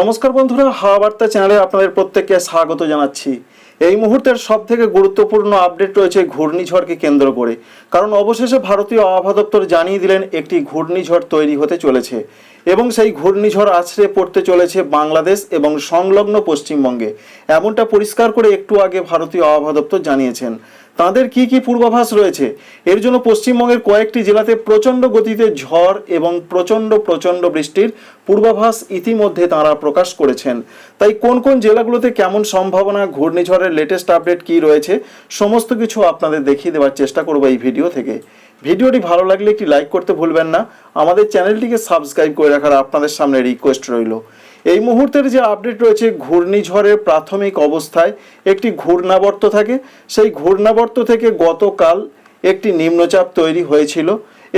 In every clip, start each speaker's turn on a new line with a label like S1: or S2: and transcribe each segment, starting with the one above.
S1: নমস্কার বন্ধুরা হাওয়া বার্তা চ্যানেলে আপনাদের প্রত্যেককে স্বাগত জানাচ্ছি এই মুহূর্তের সব থেকে গুরুত্বপূর্ণ আপডেট রয়েছে ঘূর্ণিঝড়কে কেন্দ্র করে কারণ অবশেষে ভারতীয় আবহাওয়া দপ্তর জানিয়ে দিলেন একটি ঘূর্ণিঝড় তৈরি হতে চলেছে এবং সেই ঘূর্ণিঝড় আছড়ে পড়তে চলেছে বাংলাদেশ এবং সংলগ্ন পশ্চিমবঙ্গে এমনটা পরিষ্কার করে একটু আগে ভারতীয় আবহাওয়া দপ্তর জানিয়েছেন তাদের কি কি পূর্বাভাস রয়েছে এর জন্য পশ্চিমবঙ্গের কয়েকটি জেলাতে প্রচণ্ড গতিতে ঝড় এবং প্রচণ্ড প্রচণ্ড বৃষ্টির পূর্বাভাস ইতিমধ্যে তারা প্রকাশ করেছেন তাই কোন কোন জেলাগুলোতে কেমন সম্ভাবনা ঘূর্ণিঝড়ের লেটেস্ট আপডেট কি রয়েছে সমস্ত কিছু আপনাদের দেখিয়ে দেওয়ার চেষ্টা করবো এই ভিডিও থেকে ভিডিওটি ভালো লাগলে একটি লাইক করতে ভুলবেন না আমাদের চ্যানেলটিকে সাবস্ক্রাইব করে রাখার আপনাদের সামনে রিকোয়েস্ট রইল এই মুহূর্তের যে আপডেট রয়েছে ঘূর্ণিঝড়ের প্রাথমিক অবস্থায় একটি ঘূর্ণাবর্ত থাকে সেই ঘূর্ণাবর্ত থেকে গতকাল একটি নিম্নচাপ তৈরি হয়েছিল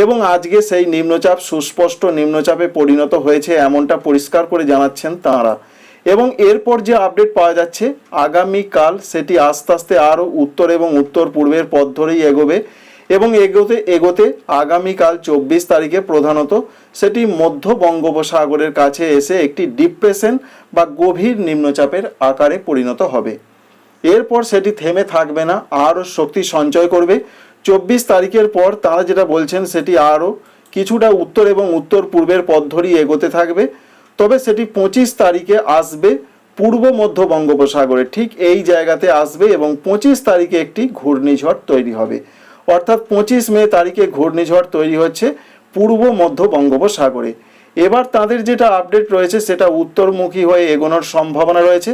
S1: এবং আজকে সেই নিম্নচাপ সুস্পষ্ট নিম্নচাপে পরিণত হয়েছে এমনটা পরিষ্কার করে জানাচ্ছেন তাঁরা এবং এরপর যে আপডেট পাওয়া যাচ্ছে আগামীকাল সেটি আস্তে আস্তে আরও উত্তর এবং উত্তর পূর্বের পথ ধরেই এগোবে এবং এগোতে এগোতে আগামীকাল চব্বিশ তারিখে প্রধানত সেটি মধ্য বঙ্গোপসাগরের কাছে এসে একটি ডিপ্রেশন বা গভীর নিম্নচাপের আকারে পরিণত হবে এরপর সেটি থেমে থাকবে না আরও শক্তি সঞ্চয় করবে চব্বিশ তারিখের পর তারা যেটা বলছেন সেটি আরও কিছুটা উত্তর এবং উত্তর পূর্বের পথ ধরেই এগোতে থাকবে তবে সেটি পঁচিশ তারিখে আসবে পূর্ব মধ্য বঙ্গোপসাগরে ঠিক এই জায়গাতে আসবে এবং পঁচিশ তারিখে একটি ঘূর্ণিঝড় তৈরি হবে অর্থাৎ পঁচিশ মে তারিখে ঘূর্ণিঝড় তৈরি হচ্ছে পূর্ব মধ্য বঙ্গোপসাগরে এবার তাদের যেটা আপডেট রয়েছে সেটা উত্তরমুখী হয়ে এগোনোর সম্ভাবনা রয়েছে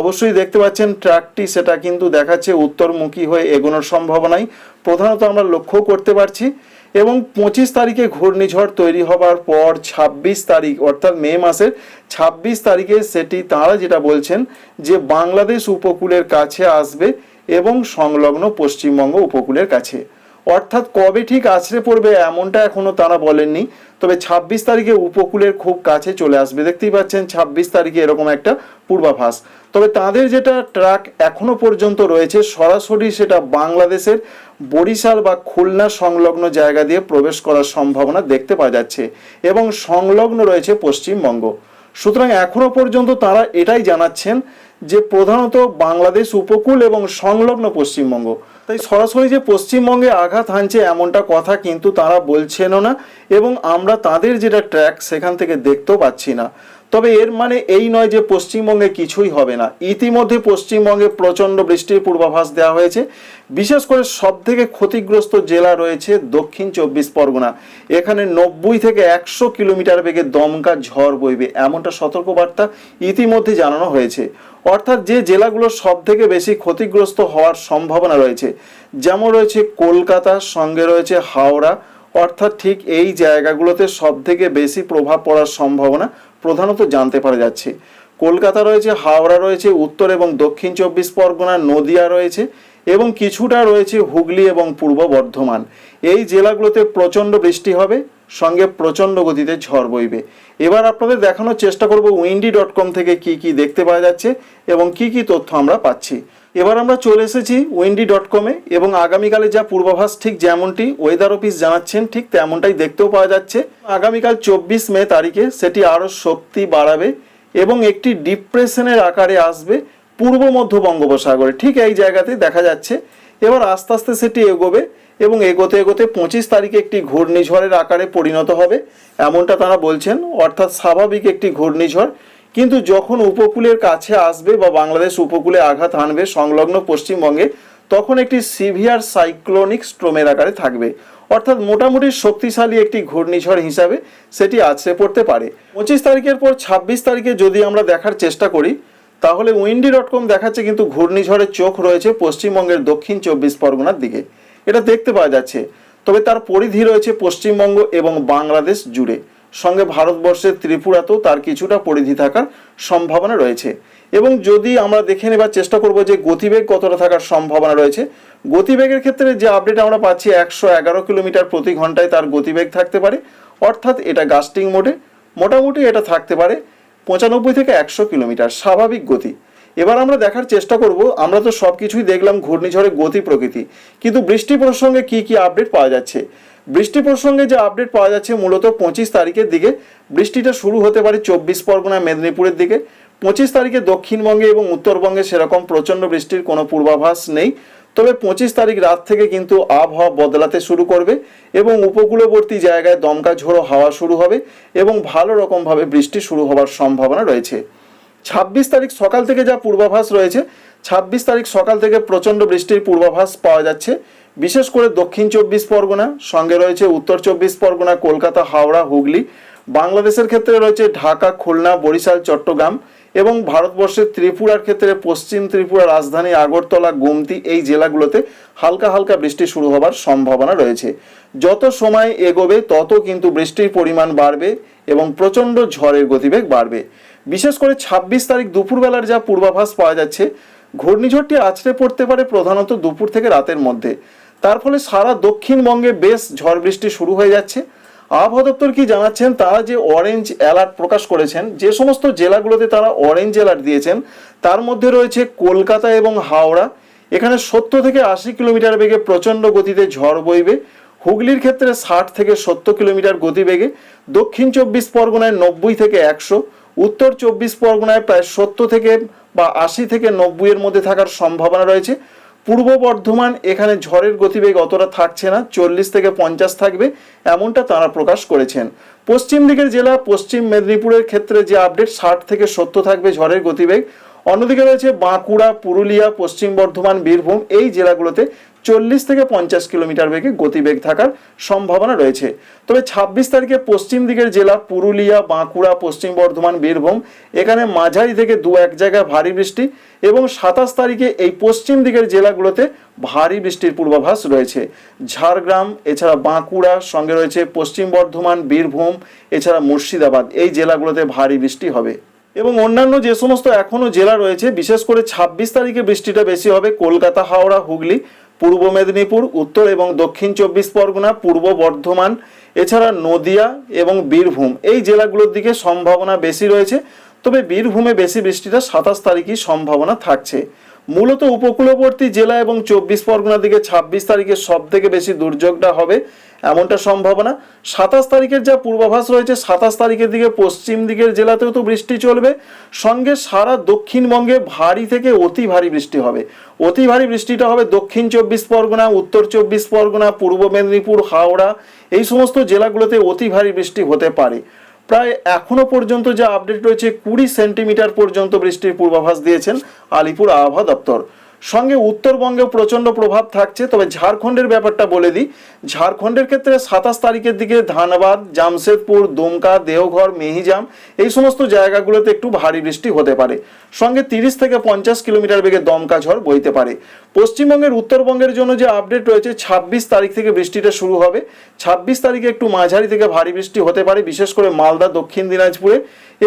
S1: অবশ্যই দেখতে পাচ্ছেন ট্র্যাকটি সেটা কিন্তু দেখাচ্ছে উত্তরমুখী হয়ে এগোনোর সম্ভাবনাই প্রধানত আমরা লক্ষ্য করতে পারছি এবং পঁচিশ তারিখে ঘূর্ণিঝড় তৈরি হবার পর ২৬ তারিখ অর্থাৎ মে মাসের ২৬ তারিখে সেটি তাঁরা যেটা বলছেন যে বাংলাদেশ উপকূলের কাছে আসবে এবং সংলগ্ন পশ্চিমবঙ্গ উপকূলের কাছে অর্থাৎ কবে ঠিক আছড়ে পড়বে এমনটা এখনও তারা বলেননি তবে ২৬ তারিখে উপকূলের খুব কাছে চলে আসবে দেখতেই পাচ্ছেন ২৬ তারিখে এরকম একটা পূর্বাভাস তবে তাদের যেটা ট্রাক এখনো পর্যন্ত রয়েছে সরাসরি সেটা বাংলাদেশের বরিশাল বা খুলনা সংলগ্ন জায়গা দিয়ে প্রবেশ করার সম্ভাবনা দেখতে পাওয়া যাচ্ছে এবং সংলগ্ন রয়েছে পশ্চিমবঙ্গ সুতরাং এখনো পর্যন্ত তারা এটাই জানাচ্ছেন যে প্রধানত বাংলাদেশ উপকূল এবং সংলগ্ন পশ্চিমবঙ্গ তাই সরাসরি যে পশ্চিমবঙ্গে আঘাত হানছে এমনটা কথা কিন্তু তারা বলছেনও না এবং আমরা তাদের যেটা ট্র্যাক সেখান থেকে দেখতেও পাচ্ছি না তবে এর মানে এই নয় যে পশ্চিমবঙ্গে কিছুই হবে না ইতিমধ্যে পশ্চিমবঙ্গে প্রচণ্ড বৃষ্টির পূর্বাভাস দেওয়া হয়েছে বিশেষ করে সবথেকে ক্ষতিগ্রস্ত জেলা রয়েছে দক্ষিণ চব্বিশ পরগনা এখানে নব্বই থেকে একশো কিলোমিটার বেগে দমকা ঝড় বইবে এমনটা সতর্কবার্তা ইতিমধ্যে জানানো হয়েছে অর্থাৎ যে জেলাগুলো সব থেকে বেশি ক্ষতিগ্রস্ত হওয়ার সম্ভাবনা রয়েছে যেমন রয়েছে কলকাতা সঙ্গে রয়েছে হাওড়া অর্থাৎ ঠিক এই জায়গাগুলোতে সব থেকে বেশি প্রভাব পড়ার সম্ভাবনা প্রধানত জানতে পারা যাচ্ছে কলকাতা রয়েছে হাওড়া রয়েছে উত্তর এবং দক্ষিণ চব্বিশ পরগনা নদিয়া রয়েছে এবং কিছুটা রয়েছে হুগলি এবং পূর্ব বর্ধমান এই জেলাগুলোতে প্রচণ্ড বৃষ্টি হবে সঙ্গে প্রচণ্ড গতিতে ঝড় বইবে এবার আপনাদের দেখানোর চেষ্টা করব উইন্ডি ডট কম থেকে কি কি দেখতে পাওয়া যাচ্ছে এবং কি কি তথ্য আমরা পাচ্ছি এবার আমরা চলে এসেছি উইন্ডি ডট কমে এবং আগামীকালে যা পূর্বাভাস ঠিক যেমনটি ওয়েদার অফিস জানাচ্ছেন ঠিক তেমনটাই দেখতেও পাওয়া যাচ্ছে আগামীকাল চব্বিশ মে তারিখে সেটি আরও শক্তি বাড়াবে এবং একটি ডিপ্রেশনের আকারে আসবে পূর্ব মধ্য বঙ্গোপসাগরে ঠিক এই জায়গাতেই দেখা যাচ্ছে এবার আস্তে আস্তে সেটি এগোবে এবং এগোতে এগোতে পঁচিশ তারিখে একটি ঘূর্ণিঝড়ের আকারে পরিণত হবে এমনটা তারা বলছেন অর্থাৎ স্বাভাবিক একটি ঘূর্ণিঝড় কিন্তু যখন উপকূলের কাছে আসবে বা বাংলাদেশ উপকূলে আঘাত হানবে সংলগ্ন পশ্চিমবঙ্গে তখন একটি সিভিয়ার সাইক্লোনিক স্ট্রোমের আকারে থাকবে অর্থাৎ মোটামুটি শক্তিশালী একটি ঘূর্ণিঝড় হিসাবে সেটি আছড়ে পড়তে পারে পঁচিশ তারিখের পর ছাব্বিশ তারিখে যদি আমরা দেখার চেষ্টা করি তাহলে উইন্ডি ডট কম দেখাচ্ছে কিন্তু ঘূর্ণিঝড়ের চোখ রয়েছে পশ্চিমবঙ্গের দক্ষিণ চব্বিশ পরগনার দিকে এটা দেখতে পাওয়া যাচ্ছে তবে তার পরিধি রয়েছে পশ্চিমবঙ্গ এবং বাংলাদেশ জুড়ে সঙ্গে ভারতবর্ষের ত্রিপুরাতেও তার কিছুটা পরিধি থাকার সম্ভাবনা রয়েছে এবং যদি আমরা দেখে নেবার চেষ্টা করব যে গতিবেগ কতটা থাকার সম্ভাবনা রয়েছে গতিবেগের ক্ষেত্রে যে আপডেট আমরা পাচ্ছি একশো এগারো কিলোমিটার প্রতি ঘন্টায় তার গতিবেগ থাকতে পারে অর্থাৎ এটা গাস্টিং মোডে মোটামুটি এটা থাকতে পারে পঁচানব্বই থেকে একশো কিলোমিটার স্বাভাবিক গতি এবার আমরা দেখার চেষ্টা করব আমরা তো সব কিছুই দেখলাম ঘূর্ণিঝড়ের গতি প্রকৃতি কিন্তু বৃষ্টি প্রসঙ্গে কি কি আপডেট পাওয়া যাচ্ছে বৃষ্টি প্রসঙ্গে যে আপডেট পাওয়া যাচ্ছে মূলত পঁচিশ তারিখের দিকে বৃষ্টিটা শুরু হতে পারে চব্বিশ পরগনা মেদিনীপুরের দিকে পঁচিশ তারিখে দক্ষিণবঙ্গে এবং উত্তরবঙ্গে সেরকম প্রচণ্ড বৃষ্টির কোনো পূর্বাভাস নেই তবে পঁচিশ তারিখ রাত থেকে কিন্তু আবহাওয়া বদলাতে শুরু করবে এবং উপকূলবর্তী জায়গায় দমকা ঝোড়ো হাওয়া শুরু হবে এবং ভালো রকমভাবে বৃষ্টি শুরু হওয়ার সম্ভাবনা রয়েছে ছাব্বিশ তারিখ সকাল থেকে যা পূর্বাভাস রয়েছে ছাব্বিশ তারিখ সকাল থেকে প্রচণ্ড বৃষ্টির পূর্বাভাস পাওয়া যাচ্ছে বিশেষ করে দক্ষিণ চব্বিশ পরগনা সঙ্গে রয়েছে উত্তর চব্বিশ পরগনা কলকাতা হাওড়া হুগলি বাংলাদেশের ক্ষেত্রে রয়েছে ঢাকা খুলনা বরিশাল চট্টগ্রাম এবং ভারতবর্ষের ত্রিপুরার ক্ষেত্রে পশ্চিম ত্রিপুরা রাজধানী আগরতলা গোমতি এই জেলাগুলোতে হালকা হালকা বৃষ্টি শুরু হবার সম্ভাবনা রয়েছে যত সময় এগোবে তত কিন্তু বৃষ্টির পরিমাণ বাড়বে এবং প্রচণ্ড ঝড়ের গতিবেগ বাড়বে বিশেষ করে ২৬ তারিখ দুপুরবেলার যা পূর্বাভাস পাওয়া যাচ্ছে ঘূর্ণিঝড়টি আছড়ে পড়তে পারে প্রধানত দুপুর থেকে রাতের মধ্যে তার ফলে সারা দক্ষিণবঙ্গে বেশ ঝড় বৃষ্টি শুরু হয়ে যাচ্ছে আবহাওয়া দপ্তর কি জানাচ্ছেন তারা যে অরেঞ্জ অ্যালার্ট প্রকাশ করেছেন যে সমস্ত জেলাগুলোতে তারা অরেঞ্জ অ্যালার্ট দিয়েছেন তার মধ্যে রয়েছে কলকাতা এবং হাওড়া এখানে সত্তর থেকে আশি কিলোমিটার বেগে প্রচণ্ড গতিতে ঝড় বইবে হুগলির ক্ষেত্রে ষাট থেকে সত্তর কিলোমিটার গতিবেগে দক্ষিণ চব্বিশ পরগনায় নব্বই থেকে একশো উত্তর চব্বিশ পরগনায় প্রায় সত্তর থেকে বা আশি থেকে নব্বইয়ের মধ্যে থাকার সম্ভাবনা রয়েছে পূর্ব বর্ধমান এখানে ঝড়ের গতিবেগ অতটা থাকছে না চল্লিশ থেকে পঞ্চাশ থাকবে এমনটা তারা প্রকাশ করেছেন পশ্চিম দিকের জেলা পশ্চিম মেদিনীপুরের ক্ষেত্রে যে আপডেট ষাট থেকে সত্য থাকবে ঝড়ের গতিবেগ অন্যদিকে রয়েছে বাঁকুড়া পুরুলিয়া পশ্চিম বর্ধমান বীরভূম এই জেলাগুলোতে চল্লিশ থেকে পঞ্চাশ কিলোমিটার বেগে গতিবেগ থাকার সম্ভাবনা রয়েছে তবে ২৬ তারিখে পশ্চিম দিকের জেলা পুরুলিয়া বাঁকুড়া পশ্চিম বর্ধমান বীরভূম এখানে মাঝারি থেকে দু এক জায়গায় ভারী বৃষ্টি এবং সাতাশ তারিখে এই পশ্চিম দিকের জেলাগুলোতে ভারী বৃষ্টির পূর্বাভাস রয়েছে ঝাড়গ্রাম এছাড়া বাঁকুড়া সঙ্গে রয়েছে পশ্চিম বর্ধমান বীরভূম এছাড়া মুর্শিদাবাদ এই জেলাগুলোতে ভারী বৃষ্টি হবে এবং অন্যান্য যে সমস্ত এখনও জেলা রয়েছে বিশেষ করে ২৬ তারিখে বৃষ্টিটা বেশি হবে কলকাতা হাওড়া হুগলি পূর্ব মেদিনীপুর উত্তর এবং দক্ষিণ চব্বিশ পরগনা পূর্ব বর্ধমান এছাড়া নদিয়া এবং বীরভূম এই জেলাগুলোর দিকে সম্ভাবনা বেশি রয়েছে তবে বীরভূমে বেশি বৃষ্টিটা সাতাশ তারিখই সম্ভাবনা থাকছে মূলত উপকূলবর্তী জেলা এবং চব্বিশ পরগনা দিকে ২৬ তারিখে সব থেকে বেশি দুর্যোগটা হবে এমনটা সম্ভাবনা সাতাশ তারিখের যা পূর্বাভাস রয়েছে সাতাশ তারিখের দিকে পশ্চিম দিকের জেলাতেও তো বৃষ্টি চলবে সঙ্গে সারা দক্ষিণবঙ্গে ভারী থেকে অতি ভারী বৃষ্টি হবে অতি ভারী বৃষ্টিটা হবে দক্ষিণ চব্বিশ পরগনা উত্তর চব্বিশ পরগনা পূর্ব মেদিনীপুর হাওড়া এই সমস্ত জেলাগুলোতে অতি ভারী বৃষ্টি হতে পারে প্রায় এখনও পর্যন্ত যা আপডেট রয়েছে কুড়ি সেন্টিমিটার পর্যন্ত বৃষ্টির পূর্বাভাস দিয়েছেন আলিপুর আবহাওয়া দপ্তর সঙ্গে উত্তরবঙ্গেও প্রচণ্ড প্রভাব থাকছে তবে ঝাড়খণ্ডের ব্যাপারটা বলে দিই ঝাড়খণ্ডের ক্ষেত্রে সাতাশ তারিখের দিকে ধানবাদ জামশেদপুর দুমকা দেওঘর মেহিজাম এই সমস্ত জায়গাগুলোতে একটু ভারী বৃষ্টি হতে পারে সঙ্গে তিরিশ থেকে পঞ্চাশ কিলোমিটার বেগে দমকা ঝড় বইতে পারে পশ্চিমবঙ্গের উত্তরবঙ্গের জন্য যে আপডেট রয়েছে ছাব্বিশ তারিখ থেকে বৃষ্টিটা শুরু হবে ছাব্বিশ তারিখে একটু মাঝারি থেকে ভারী বৃষ্টি হতে পারে বিশেষ করে মালদা দক্ষিণ দিনাজপুরে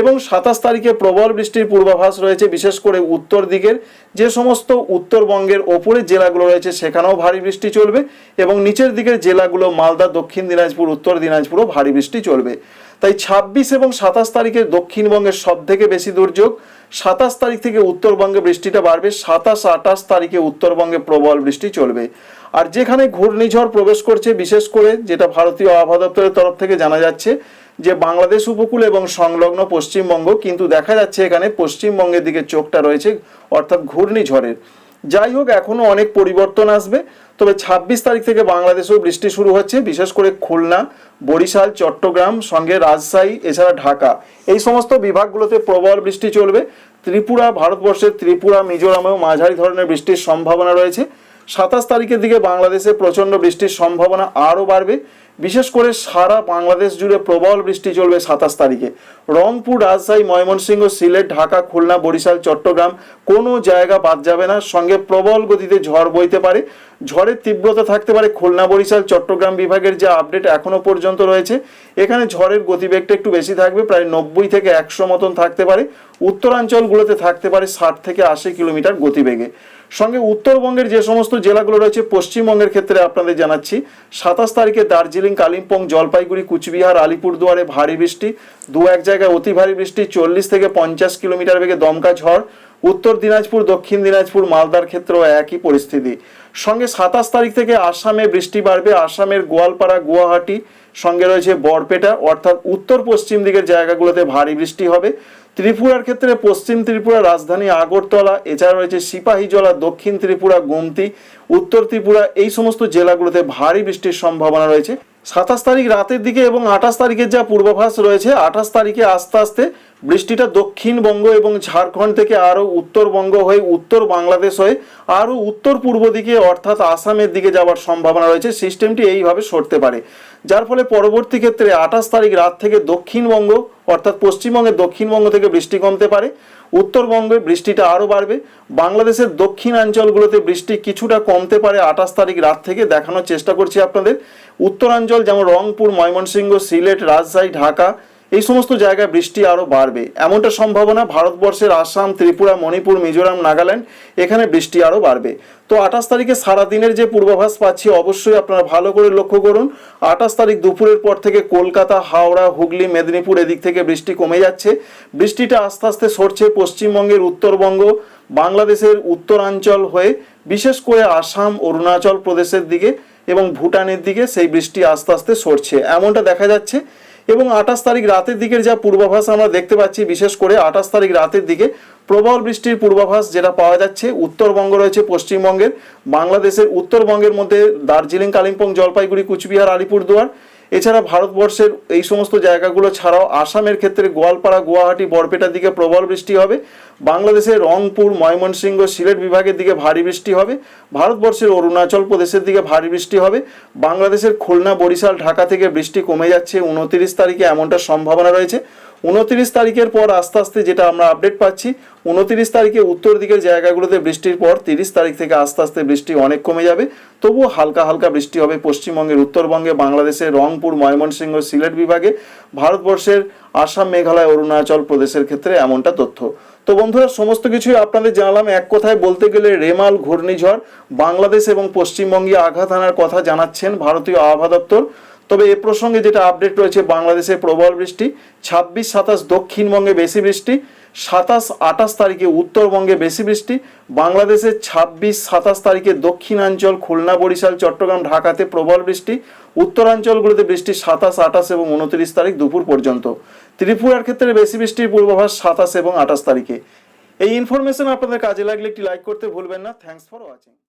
S1: এবং সাতাশ তারিখে প্রবল বৃষ্টির পূর্বাভাস রয়েছে বিশেষ করে উত্তর দিকের যে সমস্ত উত্তরবঙ্গের ওপরে জেলাগুলো রয়েছে সেখানেও ভারী বৃষ্টি চলবে এবং নিচের দিকের জেলাগুলো মালদা দক্ষিণ দিনাজপুর উত্তর দিনাজপুরও ভারী বৃষ্টি চলবে তাই ২৬ এবং সাতাশ তারিখে দক্ষিণবঙ্গের সব থেকে বেশি দুর্যোগ সাতাশ তারিখ থেকে উত্তরবঙ্গে বৃষ্টিটা বাড়বে সাতাশ আটাশ তারিখে উত্তরবঙ্গে প্রবল বৃষ্টি চলবে আর যেখানে ঘূর্ণিঝড় প্রবেশ করছে বিশেষ করে যেটা ভারতীয় আবহাওয়া দপ্তরের তরফ থেকে জানা যাচ্ছে যে বাংলাদেশ উপকূল এবং সংলগ্ন পশ্চিমবঙ্গ কিন্তু দেখা যাচ্ছে এখানে পশ্চিমবঙ্গের দিকে চোখটা রয়েছে অর্থাৎ ঘূর্ণিঝড়ের যাই হোক এখনও অনেক পরিবর্তন আসবে তবে ২৬ তারিখ থেকে বাংলাদেশেও বৃষ্টি শুরু হচ্ছে বিশেষ করে খুলনা বরিশাল চট্টগ্রাম সঙ্গে রাজশাহী এছাড়া ঢাকা এই সমস্ত বিভাগগুলোতে প্রবল বৃষ্টি চলবে ত্রিপুরা ভারতবর্ষের ত্রিপুরা মিজোরামেও মাঝারি ধরনের বৃষ্টির সম্ভাবনা রয়েছে সাতাশ তারিখের দিকে বাংলাদেশে প্রচণ্ড বৃষ্টির সম্ভাবনা আরও বাড়বে বিশেষ করে সারা বাংলাদেশ জুড়ে প্রবল বৃষ্টি চলবে সাতাশ তারিখে রংপুর রাজশাহী ময়মনসিংহ সিলেট ঢাকা খুলনা বরিশাল চট্টগ্রাম কোনো জায়গা বাদ যাবে না সঙ্গে প্রবল গতিতে ঝড় বইতে পারে ঝড়ের তীব্রতা থাকতে পারে খুলনা বরিশাল চট্টগ্রাম বিভাগের যে আপডেট এখনও পর্যন্ত রয়েছে এখানে ঝড়ের গতিবেগটা একটু বেশি থাকবে প্রায় নব্বই থেকে একশো মতন থাকতে পারে উত্তরাঞ্চলগুলোতে থাকতে পারে ষাট থেকে আশি কিলোমিটার গতিবেগে সঙ্গে উত্তরবঙ্গের যে সমস্ত জেলাগুলো রয়েছে পশ্চিমবঙ্গের ক্ষেত্রে আপনাদের জানাচ্ছি সাতাশ তারিখে দার্জিলিং কালিম্পং জলপাইগুড়ি কুচবিহার আলিপুরদুয়ারে ভারী বৃষ্টি দু এক জায়গায় অতি ভারী বৃষ্টি চল্লিশ থেকে পঞ্চাশ কিলোমিটার বেগে দমকা ঝড় উত্তর দিনাজপুর দক্ষিণ দিনাজপুর মালদার ক্ষেত্রেও একই পরিস্থিতি সঙ্গে সাতাশ তারিখ থেকে আসামে বৃষ্টি বাড়বে আসামের গোয়ালপাড়া গুয়াহাটি সঙ্গে রয়েছে বরপেটা অর্থাৎ উত্তর পশ্চিম দিকের জায়গাগুলোতে ভারী বৃষ্টি হবে ত্রিপুরার ক্ষেত্রে পশ্চিম ত্রিপুরা রাজধানী আগরতলা এছাড়া রয়েছে সিপাহীজলা দক্ষিণ ত্রিপুরা গোমতি উত্তর ত্রিপুরা এই সমস্ত জেলাগুলোতে ভারী বৃষ্টির সম্ভাবনা রয়েছে সাতাশ তারিখ রাতের দিকে এবং আঠাশ তারিখের যা পূর্বাভাস রয়েছে আঠাশ তারিখে আস্তে আস্তে বৃষ্টিটা দক্ষিণবঙ্গ এবং ঝাড়খণ্ড থেকে আরও উত্তরবঙ্গ হয়ে উত্তর বাংলাদেশ হয়ে আরও উত্তর পূর্ব দিকে অর্থাৎ আসামের দিকে যাওয়ার সম্ভাবনা রয়েছে সিস্টেমটি এইভাবে সরতে পারে যার ফলে পরবর্তী ক্ষেত্রে আঠাশ তারিখ রাত থেকে দক্ষিণবঙ্গ অর্থাৎ পশ্চিমবঙ্গের দক্ষিণবঙ্গ থেকে বৃষ্টি কমতে পারে উত্তরবঙ্গে বৃষ্টিটা আরও বাড়বে বাংলাদেশের দক্ষিণাঞ্চলগুলোতে বৃষ্টি কিছুটা কমতে পারে আঠাশ তারিখ রাত থেকে দেখানোর চেষ্টা করছি আপনাদের উত্তরাঞ্চল যেমন রংপুর ময়মনসিংহ সিলেট রাজশাহী ঢাকা এই সমস্ত জায়গায় বৃষ্টি আরও বাড়বে এমনটা সম্ভাবনা ভারতবর্ষের আসাম ত্রিপুরা মণিপুর মিজোরাম নাগাল্যান্ড এখানে বৃষ্টি আরও বাড়বে তো আঠাশ তারিখে সারাদিনের যে পূর্বাভাস পাচ্ছি অবশ্যই আপনারা ভালো করে লক্ষ্য করুন আঠাশ তারিখ দুপুরের পর থেকে কলকাতা হাওড়া হুগলি মেদিনীপুর এদিক থেকে বৃষ্টি কমে যাচ্ছে বৃষ্টিটা আস্তে আস্তে সরছে পশ্চিমবঙ্গের উত্তরবঙ্গ বাংলাদেশের উত্তরাঞ্চল হয়ে বিশেষ করে আসাম অরুণাচল প্রদেশের দিকে এবং ভুটানের দিকে সেই বৃষ্টি আস্তে আস্তে সরছে এমনটা দেখা যাচ্ছে এবং আঠাশ তারিখ রাতের দিকের যা পূর্বাভাস আমরা দেখতে পাচ্ছি বিশেষ করে আঠাশ তারিখ রাতের দিকে প্রবল বৃষ্টির পূর্বাভাস যেটা পাওয়া যাচ্ছে উত্তরবঙ্গ রয়েছে পশ্চিমবঙ্গের বাংলাদেশের উত্তরবঙ্গের মধ্যে দার্জিলিং কালিম্পং জলপাইগুড়ি কুচবিহার আলিপুরদুয়ার এছাড়া ভারতবর্ষের এই সমস্ত জায়গাগুলো ছাড়াও আসামের ক্ষেত্রে গোয়ালপাড়া গুয়াহাটি বরপেটার দিকে প্রবল বৃষ্টি হবে বাংলাদেশের রংপুর ময়মনসিংহ সিলেট বিভাগের দিকে ভারী বৃষ্টি হবে ভারতবর্ষের অরুণাচল প্রদেশের দিকে ভারী বৃষ্টি হবে বাংলাদেশের খুলনা বরিশাল ঢাকা থেকে বৃষ্টি কমে যাচ্ছে উনতিরিশ তারিখে এমনটা সম্ভাবনা রয়েছে উনত্রিশ তারিখের পর আস্তে আস্তে যেটা আমরা আপডেট পাচ্ছি উনত্রিশ তারিখে উত্তর দিকের জায়গাগুলোতে বৃষ্টির পর তিরিশ তারিখ থেকে আস্তে আস্তে বৃষ্টি অনেক কমে যাবে তবুও হালকা হালকা বৃষ্টি হবে পশ্চিমবঙ্গের উত্তরবঙ্গে বাংলাদেশের রংপুর ময়মনসিংহ সিলেট বিভাগে ভারতবর্ষের আসাম মেঘালয় অরুণাচল প্রদেশের ক্ষেত্রে এমনটা তথ্য তো বন্ধুরা সমস্ত কিছুই আপনাদের জানালাম এক কথায় বলতে গেলে রেমাল ঘূর্ণিঝড় বাংলাদেশ এবং পশ্চিমবঙ্গে আঘাত আনার কথা জানাচ্ছেন ভারতীয় আবহাওয়া দপ্তর তবে এ প্রসঙ্গে যেটা আপডেট রয়েছে বাংলাদেশে প্রবল বৃষ্টি ছাব্বিশ সাতাশ দক্ষিণবঙ্গে বেশি বৃষ্টি সাতাশ আঠাশ তারিখে উত্তরবঙ্গে বেশি বৃষ্টি বাংলাদেশের ছাব্বিশ সাতাশ তারিখে দক্ষিণাঞ্চল খুলনা বরিশাল চট্টগ্রাম ঢাকাতে প্রবল বৃষ্টি উত্তরাঞ্চলগুলোতে বৃষ্টি সাতাশ আঠাশ এবং উনত্রিশ তারিখ দুপুর পর্যন্ত ত্রিপুরার ক্ষেত্রে বেশি বৃষ্টির পূর্বাভাস সাতাশ এবং আঠাশ তারিখে এই ইনফরমেশন আপনাদের কাজে লাগলে একটি লাইক করতে ভুলবেন না থ্যাংকস ফর ওয়াচিং